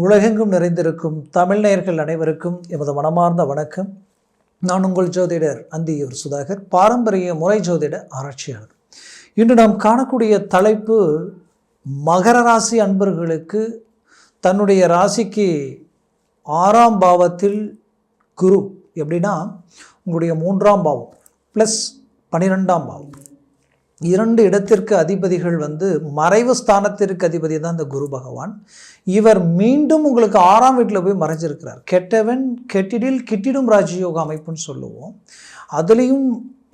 உலகெங்கும் நிறைந்திருக்கும் தமிழ் நேயர்கள் அனைவருக்கும் எமது மனமார்ந்த வணக்கம். நான் உங்கள் ஜோதிடர் அந்தியூர் சுதாகர் பாரம்பரிய முறை ஜோதிட ஆராய்ச்சியாளர். இன்று நாம் காணக்கூடிய தலைப்பு மகர ராசி அன்பர்களுக்கு தன்னுடைய ராசிக்கு ஆறாம் பாவத்தில் குரு. எப்படின்னா உங்களுடைய மூன்றாம் பாவம் ப்ளஸ் பன்னிரெண்டாம் பாவம். இரண்டு இடத்திற்கு அதிபதிகள் வந்து மறைவு ஸ்தானத்திற்கு அதிபதி தான் இந்த குரு பகவான். இவர் மீண்டும் உங்களுக்கு ஆறாம் வீட்டில் போய் மறைஞ்சிருக்கிறார். கெட்டவன் கெட்டிடில் கிட்டிடும் ராஜயோக அமைப்புன்னு சொல்லுவோம். அதுலேயும்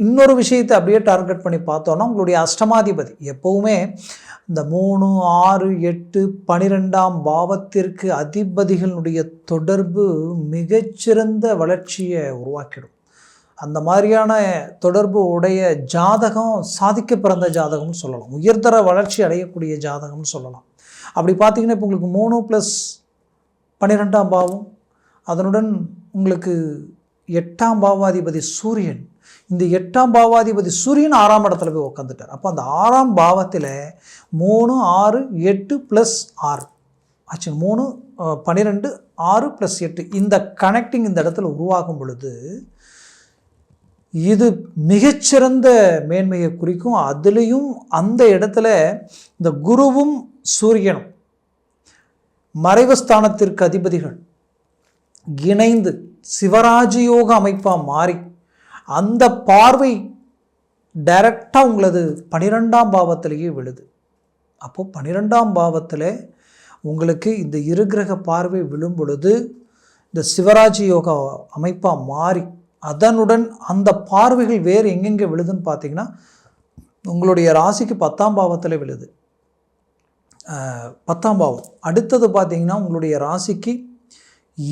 இன்னொரு விஷயத்தை அப்படியே டார்கெட் பண்ணி பார்த்தோன்னா உங்களுடைய அஷ்டமாதிபதி. எப்போவுமே இந்த மூணு ஆறு எட்டு பனிரெண்டாம் பாவத்திற்கு அதிபதிகளுடைய தொடர்பு மிகச்சிறந்த வளர்ச்சியை உருவாக்கிடும். அந்த மாதிரியான தொடர்பு உடைய ஜாதகம் சாதிக்க பிறந்த ஜாதகம்னு சொல்லலாம். உயர்தர வளர்ச்சி அடையக்கூடிய ஜாதகம்னு சொல்லலாம். அப்படி பார்த்தீங்கன்னா இப்போ உங்களுக்கு மூணு ப்ளஸ் பன்னிரெண்டாம் பாவம் அதனுடன் உங்களுக்கு எட்டாம் பாவாதிபதி சூரியன். இந்த எட்டாம் பாவாதிபதி சூரியன் ஆறாம் இடத்துல போய் உட்காந்துட்டார் அப்போ அந்த ஆறாம் பாவத்தில் மூணு ஆறு எட்டு ப்ளஸ் ஆறு. ஆச்சு மூணு பன்னிரெண்டு ஆறு ப்ளஸ் எட்டு. இந்த கனெக்டிங் இந்த இடத்துல உருவாகும் பொழுது இது மிகச்சிறந்த மேன்மையை குறிக்கும். அதுலேயும் அந்த இடத்துல இந்த குருவும் சூரியனும் மறைவஸ்தானத்திற்கு அதிபதிகள். இணைந்து சிவராஜயோக அமைப்பாக மாறி அந்த பார்வை டைரக்டாக உங்களது பனிரெண்டாம் பாவத்திலேயே விழுது. அப்போது பனிரெண்டாம் பாவத்தில் உங்களுக்கு இந்த இருகிரக பார்வை விழும் பொழுது இந்த சிவராஜ் யோகா அமைப்பாக மாறி அதனுடன் அந்த பார்வைகள் வேறு எங்கெங்கே விழுதுன்னு பார்த்தீங்கன்னா உங்களுடைய ராசிக்கு பத்தாம் பாவத்தில் விழுது. பத்தாம் பாவம். அடுத்தது பார்த்தீங்கன்னா உங்களுடைய ராசிக்கு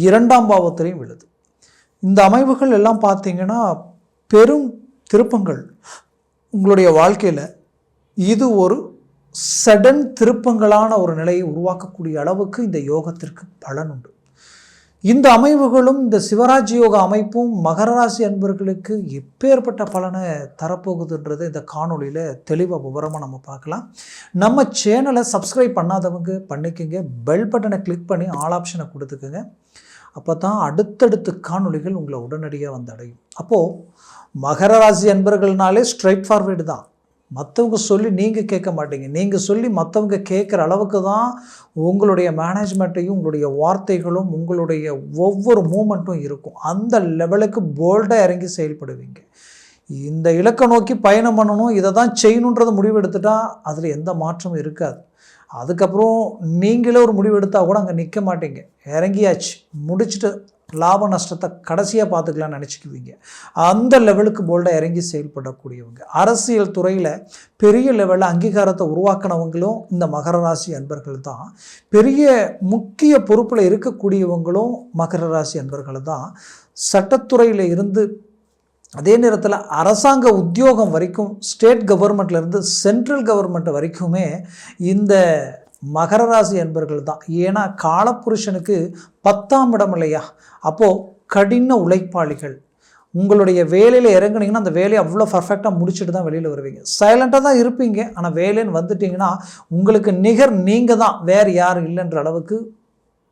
இரண்டாம் பாவத்திலையும் விழுது. இந்த அமைவுகள் எல்லாம் பார்த்தீங்கன்னா பெரும் திருப்பங்கள் உங்களுடைய வாழ்க்கையில். இது ஒரு சடன் திருப்பங்களான ஒரு நிலையை உருவாக்கக்கூடிய அளவுக்கு இந்த யோகத்திற்கு பலன் உண்டு. இந்த அமைவுகளும் இந்த சிவராஜ் யோக அமைப்பும் மகர ராசி அன்பர்களுக்கு எப்பேற்பட்ட பலனை தரப்போகுதுன்றது இந்த காணொலியில் தெளிவாக விவரமாக நம்ம பார்க்கலாம். நம்ம சேனலை சப்ஸ்கிரைப் பண்ணாதவங்க பண்ணிக்கோங்க. பெல் பட்டனை கிளிக் பண்ணி ஆல் ஆப்ஷனை கொடுத்துக்கோங்க. அப்போ தான் அடுத்தடுத்த காணொளிகள் உங்களை உடனடியாக வந்து அடையும். அப்போது மகர ராசி அன்பர்கள்னாலே ஸ்ட்ரைட் ஃபார்வேர்டு தான். மற்றவங்க சொல்லி நீங்கள் கேட்க மாட்டீங்க. நீங்கள் சொல்லி மற்றவங்க கேட்குற அளவுக்கு தான் உங்களுடைய மேனேஜ்மெண்ட்டையும் உங்களுடைய வார்த்தைகளும் உங்களுடைய ஒவ்வொரு மூமெண்ட்டும் இருக்கும். அந்த லெவலுக்கு போல்டாக இறங்கி செயல்படுவீங்க. இந்த இலக்கை நோக்கி பயணம் பண்ணணும் இதை தான் செய்யணுன்றதை முடிவெடுத்துட்டால் அதில் எந்த மாற்றமும் இருக்காது. அதுக்கப்புறம் நீங்களே ஒரு முடிவு எடுத்தால் கூட அங்கே நிற்க மாட்டீங்க. இறங்கியாச்சு. முடிச்சுட்டு லாப நஷ்டத்தை கடைசியாக பார்த்துக்கலாம்னு நினச்சிக்குவீங்க. அந்த லெவலுக்கு போல்டாக இறங்கி செயல்படக்கூடியவங்க. அரசியல் துறையில் பெரிய லெவலில் அங்கீகாரத்தை உருவாக்கினவங்களும் இந்த மகர ராசி அன்பர்கள் தான். பெரிய முக்கிய பொறுப்பில் இருக்கக்கூடியவங்களும் மகர ராசி அன்பர்கள் தான். சட்டத்துறையில் இருந்து அதே நேரத்தில் அரசாங்க உத்தியோகம் வரைக்கும் ஸ்டேட் கவர்மெண்ட்லேருந்து சென்ட்ரல் கவர்மெண்ட் வரைக்குமே இந்த மகர ராசி என்பர்கள் தான். ஏன்னா காலப்புருஷனுக்கு பத்தாம் இடம் இல்லையா? அப்போது கடின உழைப்பாளிகள். உங்களுடைய வேலையில் இறங்குனீங்கன்னா அந்த வேலையை அவ்வளோ பர்ஃபெக்டாக முடிச்சுட்டு தான் வெளியில் வருவீங்க. சைலண்ட்டாக தான் இருப்பீங்க. ஆனால் வேலைன்னு வந்துட்டிங்கன்னா உங்களுக்கு நிகர் நீங்கள் தான். வேறு யாரும் இல்லைன்ற அளவுக்கு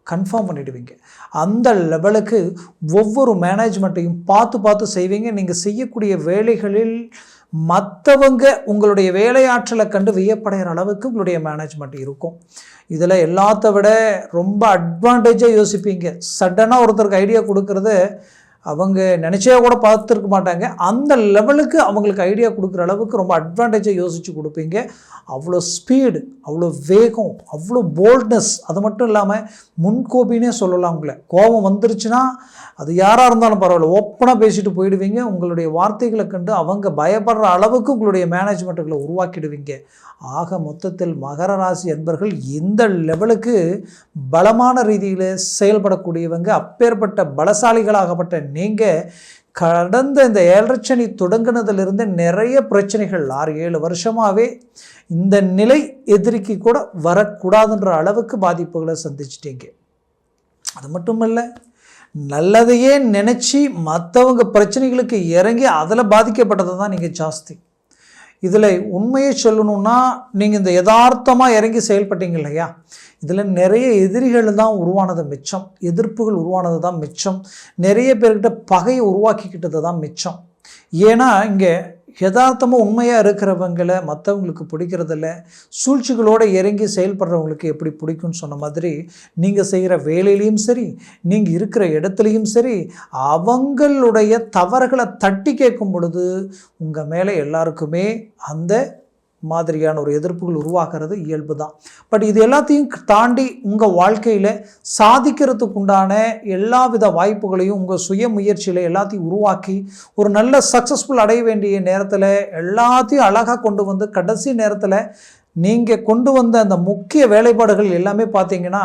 கன்ஃபார்ம் பண்ணிடுவீங்க. அந்த லெவலுக்கு ஒவ்வொரு மேனேஜ்மெண்ட்டையும் பார்த்து பார்த்து செய்வீங்க. நீங்கள் செய்யக்கூடிய வேலைகளில் மற்றவங்க உங்களுடைய வேலையாற்றலை கண்டு வியப்படைகிற அளவுக்கு உங்களுடைய மேனேஜ்மெண்ட் இருக்கும். இதில் எல்லாத்த விட ரொம்ப அட்வான்டேஜாக யோசிப்பீங்க. சடனாக ஒருத்தருக்கு ஐடியா கொடுக்கறது அவங்க நினச்சே கூட பார்த்துருக்க மாட்டாங்க. அந்த லெவலுக்கு அவங்களுக்கு ஐடியா கொடுக்குற அளவுக்கு ரொம்ப அட்வான்டேஜாக யோசித்து கொடுப்பீங்க. அவ்வளோ ஸ்பீடு அவ்வளோ வேகம் அவ்வளோ போல்ட்னஸ் அது மட்டும் இல்லாமல் முன்கோபினே சொல்லலாம் உங்களை. கோபம் வந்துருச்சுன்னா அது யாராக இருந்தாலும் பரவாயில்ல ஓப்பனாக பேசிட்டு போயிடுவீங்க. உங்களுடைய வார்த்தைகளை கண்டு அவங்க பயப்படுற அளவுக்கு உங்களுடைய மேனேஜ்மெண்ட்டுகளை உருவாக்கிடுவீங்க. ஆக மொத்தத்தில் மகர ராசி என்பர்கள் இந்த லெவலுக்கு பலமான ரீதியில் செயல்படக்கூடியவங்க அப்பேற்பட்ட பலசாலிகளாகப்பட்ட நீங்கள் கடந்த இந்த ஏழரைச்சனி தொடங்கினதிலிருந்து நிறைய பிரச்சனைகள் ஆறு ஏழு வருஷமாகவே இந்த நிலை எதிரிக்கு கூட வரக்கூடாதுன்ற அளவுக்கு பாதிப்புகளை சந்திச்சிட்டீங்க. அது மட்டும் இல்லை நல்லதையே நினச்சி மற்றவங்க பிரச்சனைகளுக்கு இறங்கி அதில் பாதிக்கப்பட்டது தான் நீங்கள் ஜாஸ்தி. இதில் உண்மையை சொல்லணும்னா நீங்கள் இந்த யதார்த்தமாக இறங்கி செயல்பட்டீங்க இல்லையா? இதில் நிறைய எதிரிகள் தான் உருவானது மிச்சம். எதிர்ப்புகள் உருவானது தான் மிச்சம். நிறைய பேர்கிட்ட பகையை உருவாக்கிக்கிட்டது தான் மிச்சம். ஏன்னா இங்கே யதார்த்தமாக உண்மையாக இருக்கிறவங்களை மற்றவங்களுக்கு பிடிக்கிறதில்ல. சூழ்ச்சிகளோடு இறங்கி செயல்படுறவங்களுக்கு எப்படி பிடிக்கும்னு சொன்ன மாதிரி நீங்கள் செய்கிற வேலையிலையும் சரி நீங்கள் இருக்கிற இடத்துலையும் சரி அவங்களுடைய தவறுகளை தட்டி கேட்கும் பொழுது உங்கள் மேலே எல்லாருக்குமே அந்த மாதிரியான ஒரு எதிர்ப்புகள் உருவாகிறது இயல்பு தான். பட் இது எல்லாத்தையும் தாண்டி உங்கள் வாழ்க்கையில் சாதிக்கிறதுக்கு உண்டான எல்லா வித வாய்ப்புகளையும் உங்கள் சுய முயற்சியில் எல்லாத்தையும் உருவாக்கி ஒரு நல்ல சக்ஸஸ்ஃபுல் அடைய வேண்டிய நேரத்தில் எல்லாத்தையும் அழகாக கொண்டு வந்து கடைசி நேரத்தில் நீங்கள் கொண்டு வந்த அந்த முக்கிய வேலைப்பாடுகள் எல்லாமே பார்த்தீங்கன்னா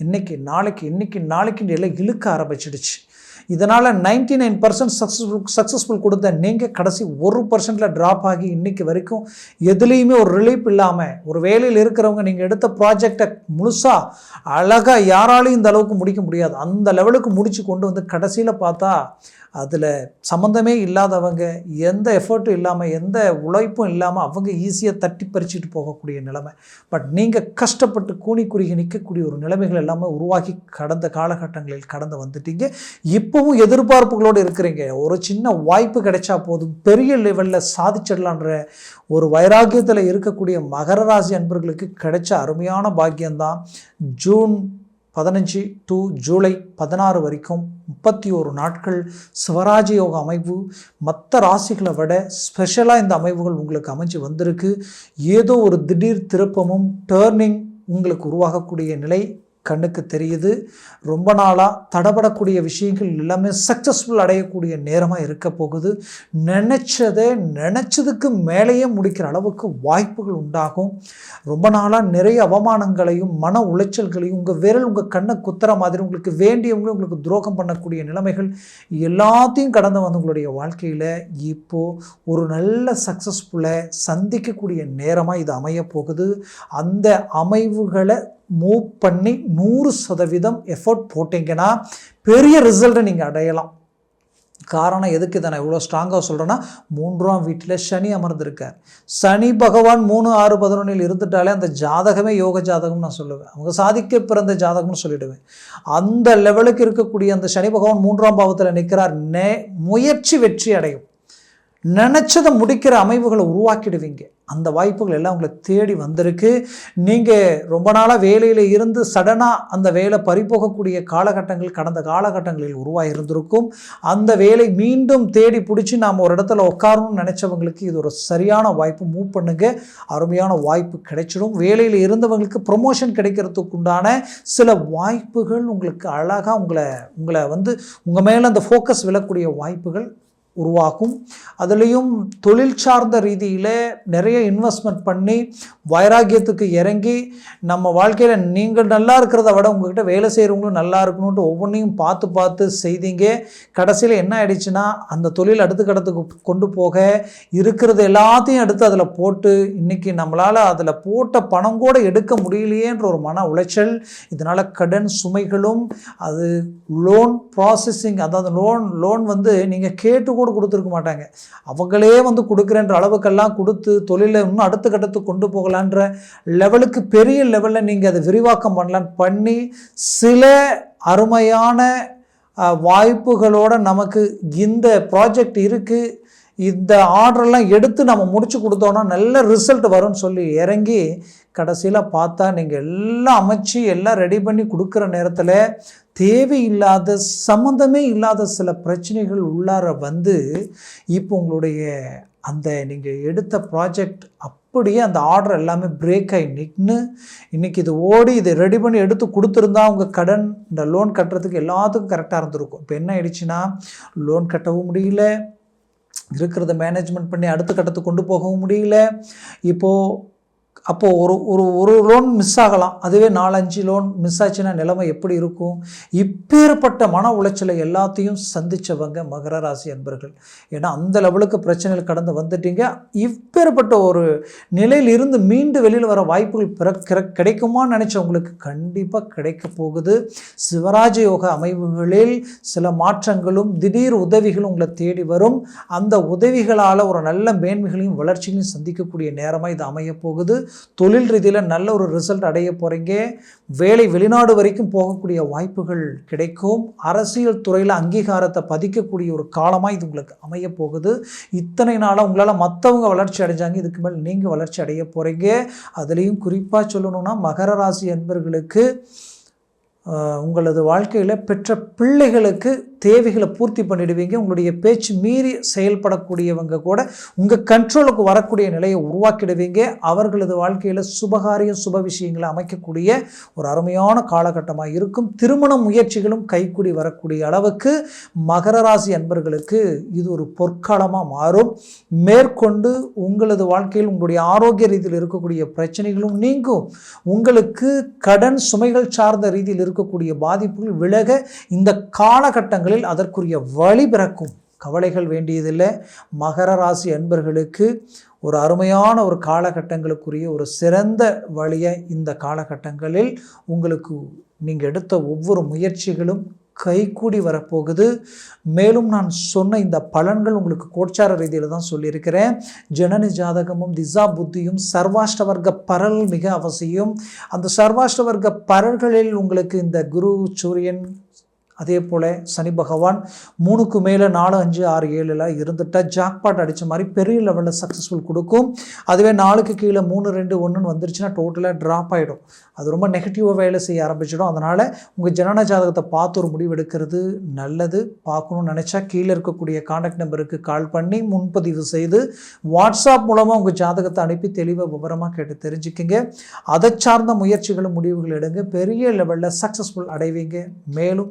இன்றைக்கி நாளைக்கு இன்னைக்கு நாளைக்கு எல்லாம் இழுக்க ஆரம்பிச்சிடுச்சு. இதனால் ninety nine percent successful successful கொடுத்த நீங்கள் கடைசி ஒரு பர்சன்ட்டில் ட்ராப் ஆகி இன்றைக்கி வரைக்கும் எதுலேயுமே ஒரு ரிலீஃப் இல்லாமல் ஒரு வேலையில் இருக்கிறவங்க நீங்கள் எடுத்த ப்ராஜெக்டை முழுசாக அழகாக யாராலையும் இந்த அளவுக்கு முடிக்க முடியாது. அந்த லெவலுக்கு முடித்து கொண்டு வந்து கடைசியில் பார்த்தா அதில் சம்மந்தமே இல்லாதவங்க எந்த எஃபர்ட்டும் இல்லாமல் எந்த உழைப்பும் இல்லாமல் அவங்க ஈஸியாக தட்டி பறிச்சுட்டு போகக்கூடிய நிலைமை. பட் நீங்கள் கஷ்டப்பட்டு கூணி குறுகி நிற்கக்கூடிய ஒரு நிலைமைகள் எல்லாமே உருவாகி கடந்த காலகட்டங்களில் கடந்து வந்துட்டீங்க. இப்போவும் எதிர்பார்ப்புகளோடு இருக்கிறீங்க. ஒரு சின்ன வாய்ப்பு கிடைச்சா போதும். பெரிய லெவலில் சாதிச்சிடலான்ற ஒரு வைராக்கியத்தில் இருக்கக்கூடிய மகர ராசி அன்பர்களுக்கு கிடைச்ச அருமையான பாக்கியம்தான். ஜூன் பதினஞ்சு டு ஜூலை பதினாறு வரைக்கும் முப்பத்தி ஒரு நாட்கள் சிவராஜ யோக அமைப்பு மற்ற ராசிகளை விட ஸ்பெஷலாக இந்த அமைப்புகள் உங்களுக்கு அமைஞ்சு வந்திருக்கு. ஏதோ ஒரு திடீர் திருப்பமும் டேர்னிங் உங்களுக்கு உருவாகக்கூடிய நிலை கண்ணுக்கு தெரியுது. ரொம்ப நாளாக தடபடக்கூடிய விஷயங்கள் எல்லாமே சக்ஸஸ்ஃபுல் அடையக்கூடிய நேரமாக இருக்க போகுது. நினச்சதை நினச்சதுக்கு மேலேயே முடிக்கிற அளவுக்கு வாய்ப்புகள் உண்டாகும். ரொம்ப நாளாக நிறைய அவமானங்களையும் மன உளைச்சல்களையும் உங்கள் விரல் உங்கள் கண்ணை குத்துற மாதிரி உங்களுக்கு வேண்டியவங்களும் உங்களுக்கு துரோகம் பண்ணக்கூடிய நிலைமைகள் எல்லாத்தையும் கடந்து வந்து உங்களுடைய வாழ்க்கையில் இப்போது ஒரு நல்ல சக்ஸஸ்ஃபுல்லை சந்திக்கக்கூடிய நேரமாக இது அமைய போகுது. அந்த அமைவுகளை மூவ் பண்ணி நூறு சதவீதம் எஃபோர்ட் போட்டிங்கன்னா பெரிய ரிசல்ட்டை நீங்கள் அடையலாம். காரணம் எதுக்கு இதை நான் இவ்வளோ ஸ்ட்ராங்காக சொல்கிறேன்னா மூன்றாம் வீட்டில் சனி அமர்ந்திருக்கார். சனி பகவான் மூணு ஆறு பதினொன்றில் இருந்துட்டாலே அந்த ஜாதகமே யோக ஜாதகம்னு நான் சொல்லுவேன். அவங்க சாதிக்க பிறந்த ஜாதகம்னு சொல்லிடுவேன். அந்த லெவலுக்கு இருக்கக்கூடிய அந்த சனி பகவான் மூன்றாம் பாவத்தில் நிற்கிறார் நே முயற்சி வெற்றி அடையும். நினச்சதை முடிக்கிற அமைவுகளை உருவாக்கிடுவீங்க. அந்த வாய்ப்புகள் எல்லாம் உங்களை தேடி வந்திருக்கு. நீங்கள் ரொம்ப நாளாக வேலையில் இருந்து சடனாக அந்த வேலை பறிபோகக்கூடிய காலகட்டங்கள் கடந்த காலகட்டங்களில் உருவாகி இருந்திருக்கும். அந்த வேலை மீண்டும் தேடி பிடிச்சி நாம் ஒரு இடத்துல உட்காரணும்னு நினச்சவங்களுக்கு இது ஒரு சரியான வாய்ப்பு. மூவ் பண்ணுங்க. அருமையான வாய்ப்பு கிடைச்சிடும். வேலையில் இருந்தவங்களுக்கு ப்ரொமோஷன் கிடைக்கிறதுக்கு உண்டான சில வாய்ப்புகள் உங்களுக்கு அழகாக உங்களை உங்களை வந்து உங்கள் மேலே அந்த ஃபோக்கஸ் விழக்கூடிய வாய்ப்புகள் உருவாகும். அதுலேயும் தொழில் சார்ந்த ரீதியில் நிறைய இன்வெஸ்ட்மெண்ட் பண்ணி வைராக்கியத்துக்கு இறங்கி நம்ம வாழ்க்கையில் நீங்கள் நல்லா இருக்கிறத விட உங்ககிட்ட வேலை செய்கிறவங்களும் நல்லா இருக்கணுன்ட்டு ஒவ்வொன்றையும் பார்த்து பார்த்து செய்தீங்க. கடைசியில் என்ன ஆயிடுச்சுன்னா அந்த தொழில் அடுத்த கடத்துக்கு கொண்டு போக இருக்கிறது எல்லாத்தையும் எடுத்து அதில் போட்டு இன்றைக்கி நம்மளால் அதில் போட்ட பணம் கூட எடுக்க முடியலையேன்ற ஒரு மன உளைச்சல் இதனால் கடன் சுமைகளும் அது லோன் ப்ராசஸிங் அதாவது லோன் லோன் வந்து நீங்கள் கேட்டு கூட கொடுத்துருக்க மாட்டாங்க. அவங்களே வந்து கொடுக்குறன்ற அளவுக்கெல்லாம் கொடுத்து தொழிலை இன்னும் அடுத்த கட்டத்துக்கு கொண்டு போகலான்ற லெவலுக்கு பெரிய லெவலில் நீங்கள் அதை விரிவாக்கம் பண்ணலான்னு பண்ணி சில அருமையான வாய்ப்புகளோடு வாய்ப்புகளோட நமக்கு இந்த ப்ராஜெக்ட் இருக்குது இந்த ஆர்டரெல்லாம் எடுத்து நம்ம முடிச்சு கொடுத்தோன்னா நல்ல ரிசல்ட் வரும்னு சொல்லி இறங்கி கடைசியில் பார்த்தா நீங்கள் எல்லாம் அமைச்சு எல்லாம் ரெடி பண்ணி கொடுக்குற நேரத்தில் தேவையில்லாத சம்மந்தமே இல்லாத சில பிரச்சனைகள் உள்ளார வந்து இப்போ உங்களுடைய அந்த நீங்கள் எடுத்த ப்ராஜெக்ட் அப்படியே அந்த ஆர்டர் எல்லாமே பிரேக் ஆகி நின்று இன்றைக்கி இது ஓடி இதை ரெடி பண்ணி எடுத்து கொடுத்துருந்தா உங்கள் கடன் இந்த லோன் கட்டுறதுக்கு எல்லாத்துக்கும் கரெக்டாக இருந்திருக்கும். இப்போ என்ன ஆயிடுச்சுன்னா லோன் கட்டவும் முடியல. இருக்கிறத மேனேஜ்மெண்ட் பண்ணி அடுத்த கட்டத்துக்கு கொண்டு போகவும் முடியல. இப்போது அப்போது ஒரு ஒரு ஒரு லோன் மிஸ் ஆகலாம். அதுவே நாலஞ்சு லோன் மிஸ் ஆச்சுன்னா நிலைமை எப்படி இருக்கும்? இப்பேற்பட்ட மன உளைச்சலை எல்லாத்தையும் சந்தித்தவங்க மகர ராசி அன்பர்கள். ஏன்னா அந்த லெவலுக்கு பிரச்சனைகள் கடந்து வந்துட்டீங்க. இப்பேற்பட்ட ஒரு நிலையில் இருந்து மீண்டு வெளியில் வர வாய்ப்புகள் பிற கிடைக்குமான்னு நினச்சவங்களுக்கு கண்டிப்பாக கிடைக்க போகுது. சிவராஜ யோக அமைவுகளில் சில மாற்றங்களும் திடீர் உதவிகளும் உங்களை தேடி வரும். அந்த உதவிகளால் ஒரு நல்ல மேன்மைகளையும் வளர்ச்சிகளையும் சந்திக்கக்கூடிய நேரமாக இது அமையப் போகுது. தொழில் ரீதியில் நல்ல ஒரு ரிசல்ட் அடைய போகிறீங்க வேலை வெளிநாடு வரைக்கும் போகக்கூடிய வாய்ப்புகள் கிடைக்கும். அரசியல் துறையில் அங்கீகாரத்தை பதிக்கக்கூடிய ஒரு காலமாக இது உங்களுக்கு அமைய போகுது. இத்தனை நாளாக உங்களால் மற்றவங்க வளர்ச்சி அடைஞ்சாங்க. இதுக்கு மேல் நீங்கள் வளர்ச்சி அடைய போகிறீங்க அதுலேயும் குறிப்பாக சொல்லணும்னா மகர ராசி என்பர்களுக்கு உங்களது வாழ்க்கையில் பெற்ற பிள்ளைகளுக்கு தேவைகளை பூர்த்தி பண்ணிடுவீங்க. உங்களுடைய பேச்சு மீறி செயல்படக்கூடியவங்க கூட உங்கள் கண்ட்ரோலுக்கு வரக்கூடிய நிலையை உருவாக்கிடுவீங்க. அவர்களது வாழ்க்கையில் சுபகாரியம் சுப விஷயங்களை அமைக்கக்கூடிய ஒரு அருமையான காலகட்டமாக இருக்கும். திருமண முயற்சிகளும் கைக்கூடி வரக்கூடிய அளவுக்கு மகர ராசி அன்பர்களுக்கு இது ஒரு பொற்காலமாக மாறும். மேற்கொண்டு உங்களது வாழ்க்கையில் உங்களுடைய ஆரோக்கிய ரீதியில் இருக்கக்கூடிய பிரச்சனைகளும் நீங்கும். உங்களுக்கு கடன் சுமைகள் சார்ந்த ரீதியில் இருக்கக்கூடிய பாதிப்புகள் விலக இந்த காலகட்டங்கள் காலகட்டங்களில் அதற்குரிய வழி பிறக்கும் கவலைகள் வேண்டியதில்லை. மகர ராசி அன்பர்களுக்கு ஒரு அருமையான ஒரு காலகட்டங்களுக்குரிய ஒரு சிறந்த வழியை இந்த காலகட்டங்களில் உங்களுக்கு நீங்கள் எடுத்த ஒவ்வொரு முயற்சிகளும் கைகூடி வரப்போகுது. மேலும் நான் சொன்ன இந்த பலன்கள் உங்களுக்கு கோட்சார ரீதியில் தான் சொல்லியிருக்கிறேன். ஜனனி ஜாதகமும் திசா புத்தியும் சர்வாஷ்டவர்க்க பரல் மிக அவசியம். அந்த சர்வாஷ்டவர்க்க பரல்களில் உங்களுக்கு இந்த குரு சூரியன் அதே போல் சனி பகவான் மூணுக்கு மேலே நாலு அஞ்சு ஆறு ஏழுலாம் இருந்துட்டால் ஜாக்பாட் அடித்த மாதிரி பெரிய லெவலில் சக்ஸஸ்ஃபுல் கொடுக்கும். அதுவே நாலுக்கு கீழே மூணு ரெண்டு ஒன்றுன்னு வந்துருச்சுன்னா டோட்டலாக ட்ராப் ஆகிடும் அது ரொம்ப நெகட்டிவாக வேலை செய்ய ஆரம்பிச்சிடும். அதனால் உங்கள் ஜனன ஜாதகத்தை பார்த்து ஒரு முடிவு எடுக்கிறது நல்லது. பார்க்கணும்னு நினச்சா கீழே இருக்கக்கூடிய காண்டாக்ட் நம்பருக்கு கால் பண்ணி முன்பதிவு செய்து வாட்ஸ்அப் மூலமாக உங்கள் ஜாதகத்தை அனுப்பி தெளிவாக விவரமாக கேட்டு தெரிஞ்சுக்கிங்க. அதை சார்ந்த முயற்சிகளும் முடிவுகள் எடுங்க. பெரிய லெவலில் சக்ஸஸ்ஃபுல் அடைவீங்க. மேலும்